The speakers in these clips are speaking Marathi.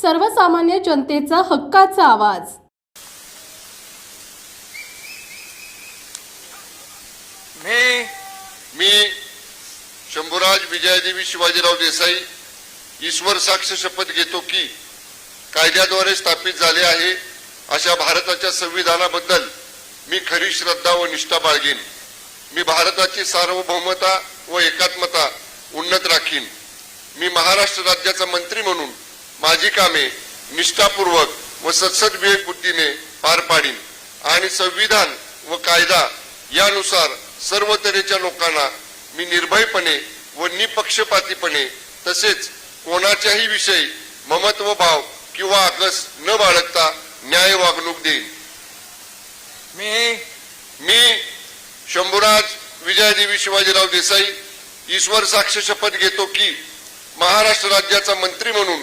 सर्वसामान्य जनतेचा हक्काचा आवाज. मी मी शंभूराज विजयदेवी शिवाजीराव देसाई ईश्वर साक्ष शपथ घेतो की कायद्याद्वारे स्थापित झाले आहे अशा भारताच्या संविधानाबद्दल मी खरी श्रद्धा व निष्ठा बाळगेन. मी भारताची सार्वभौमता व एकात्मता उन्नत राखीन. मी महाराष्ट्र राज्याचा मंत्री म्हणून माझी कामे निष्ठापूर्वक व सत्सद विवेक बुद्धीने पार पाडीन आणि संविधान व कायदा यानुसार सर्व तऱ्हेच्या लोकांना मी निर्भयपणे व निपक्षपातीपणे तसेच कोणाच्याही विषयी ममत्व भाव किंवा आकस न बाळगता न्याय वागणूक देईन. मी मी शंभूराज विजयादेवी शिवाजीराव देसाई ईश्वर साक्ष शपथ घेतो की महाराष्ट्र राज्याचा मंत्री म्हणून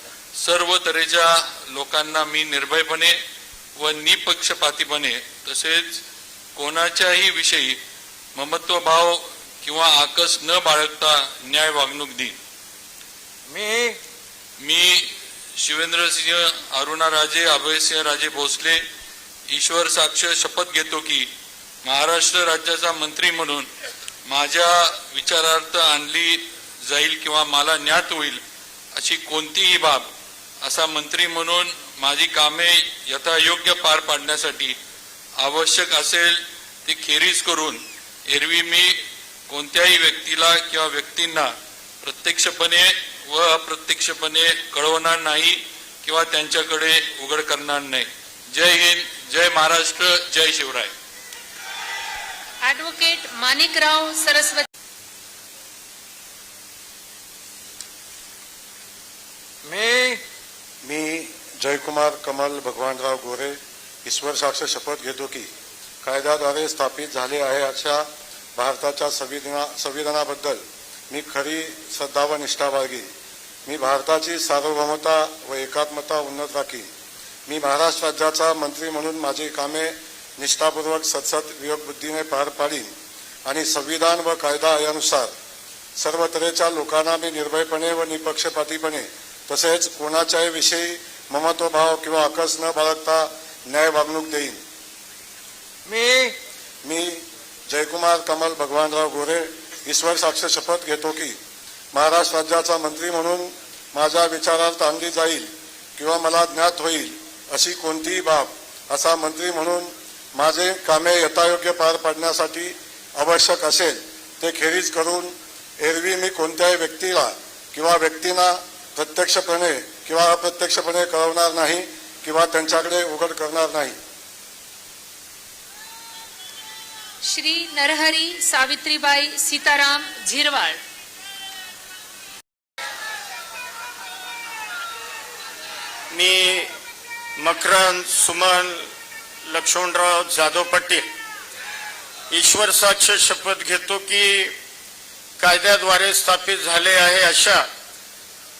सर्व तऱ्हेच्या लोकांना मी निर्भयपणे व निपक्षपातीपणे तसेच कोणाच्याही विषयी ममत्वभाव किंवा आकस न बाळगता न्याय वागणूक देईन. मी मी शिवेंद्रसिंह अरुणाराजे अभयसिंह राजे भोसले ईश्वर साक्ष शपथ घेतो की महाराष्ट्र राज्याचा मंत्री म्हणून माझ्या विचारार्थ आणली जाईल किंवा मला ज्ञात होईल अशी कोणतीही बाब असा मंत्री म्हणून माझी कामे यथायोग्य पार पाडण्यासाठी आवश्यक असेल ती खेरीज करून एरवी मी कोणत्याही व्यक्तीला किंवा व्यक्तींना प्रत्यक्षपणे व अप्रत्यक्षपणे कळवणार नाही किंवा त्यांच्याकडे उघड करणार नाही. जय हिंद जय महाराष्ट्र जय शिवराय. ॲडव्होकेट माणिकराव सरस्वती मी मी जयकुमार कमल भगवानराव गोरे ईश्वर साक्ष शपथ घेतो की कायद्याद्वारे स्थापित झाले आहे अशा भारताच्या संविधाना संविधानाबद्दल मी खरी श्रद्धा व निष्ठा बाळगी मी भारताची सार्वभौमता व एकात्मता उन्नत राखी मी महाराष्ट्र राज्याचा मंत्री म्हणून माझी कामे निष्ठापूर्वक सतसत विवेकबुद्धीने पार पाडीन आणि संविधान व कायदा यानुसार सर्व तऱ्हेच्या लोकांना मी निर्भयपणे व निपक्षपातीपणे तसेच कोणाच्याही विषयी ममत्वभाव किंवा आकस न बाळगता न्याय वागणूक देईन. मी मी जयकुमार कमल भगवानराव गोरे ईश्वर साक्ष शपथ घेतो की महाराष्ट्र राज्याचा मंत्री म्हणून माझ्या विचारार्थ आणली जाईल किंवा मला ज्ञात होईल अशी कोणतीही बाब असा मंत्री म्हणून माझे कामे यथायोग्य पार पाडण्यासाठी आवश्यक असेल ते खेरीज करून एरवी मी कोणत्याही व्यक्तीला किंवा व्यक्तींना प्रत्यक्षपणे किंवा अप्रत्यक्षपणे कळवणार नाही किंवा त्यांच्याकडे उघड करणार नाही. श्री नरहरी सावित्रीबाई सीताराम झिरवाळ. मी मकरंद सुमन लक्ष्मणराव जाधव पाटील ईश्वर साक्ष शपथ घेतो की कायद्याद्वारे स्थापित झाले आहे अशा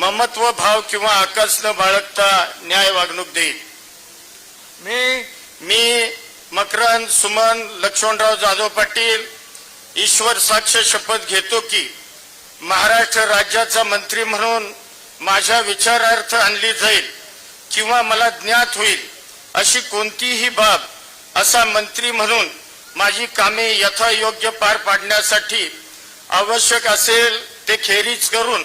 ममत्व भाव किंवा आकस न बाळगता न्याय वागणूक देईल. मी मी मकरंद सुमन लक्ष्मणराव जाधव पाटील ईश्वर साक्ष शपथ घेतो की महाराष्ट्र राज्याचा मंत्री म्हणून माझ्या विचारार्थ आणली जाईल किंवा मला ज्ञात होईल अशी कोणतीही बाब असा मंत्री म्हणून माझी कामे यथायोग्य पार पाडण्यासाठी आवश्यक असेल ते खेरीज करून